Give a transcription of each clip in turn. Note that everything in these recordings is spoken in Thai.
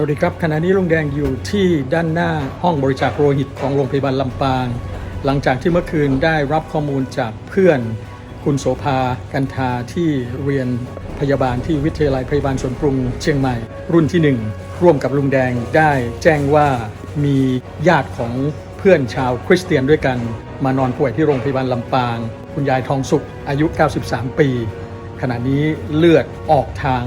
สวัสดีครับขณะนี้ลุงแดงอยู่ที่ด้านหน้าห้องบริจาคโลหิตของโรงพยาบาลลำปาง หลังจากที่เมื่อคืนได้รับข้อมูลจากเพื่อนคุณโสภากันทาที่เรียนพยาบาลที่วิทยาลัยพยาบาลสวนปรุงเชียงใหม่ รุ่นที่ 1 ร่วมกับลุงแดงได้แจ้งว่ามีญาติของเพื่อนชาวคริสเตียนด้วยกัน มานอนป่วยที่โรงพยาบาลลำปาง คุณยายทองสุขอายุ 93 ปี ขณะนี้เลือดออกทาง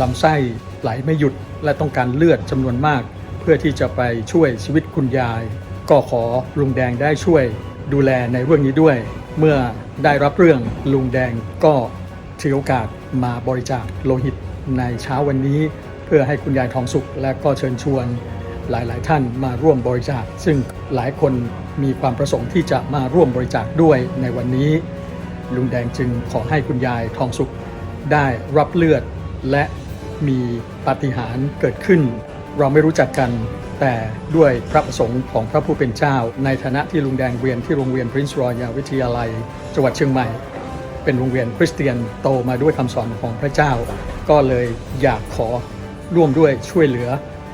ลำไส้ ไหลไม่หยุดและต้องการเลือดจำนวนมาก เพื่อที่จะไปช่วยชีวิตคุณยาย ก็ขอลุงแดงได้ช่วยดูแลในเรื่องนี้ด้วย เมื่อได้รับเรื่องลุงแดงก็ถือโอกาสมาบริจาคโลหิตในเช้าวันนี้ เพื่อให้คุณยายทองสุขและก็เชิญชวนหลาย ๆ ท่านมาร่วมบริจาค ซึ่งหลายคนมีความประสงค์ที่จะมาร่วมบริจาคด้วยในวันนี้ ลุงแดงจึงขอให้คุณยายทองสุขได้รับเลือดและ มีปาฏิหาริย์เกิดขึ้น เราไม่รู้จักกัน แต่ด้วยพระประสงค์ของพระผู้เป็นเจ้า ในฐานะที่ลุงแดงเรียนที่โรงเรียน Prince Royal วิทยาลัย จังหวัดเชียงใหม่ เป็นโรงเรียนคริสเตียนโตมาด้วยคำสอนของพระเจ้า ก็เลยอยากขอร่วมด้วยช่วยเหลือ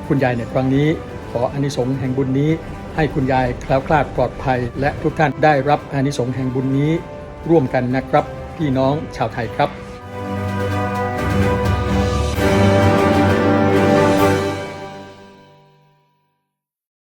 คุณยายในครั้งนี้ ขออานิสงส์แห่งบุญนี้ ให้คุณยายแคล้วคลาดปลอดภัย และทุกท่านได้รับอานิสงส์แห่งบุญนี้ ร่วมกันนะครับ พี่น้องชาวไทยครับ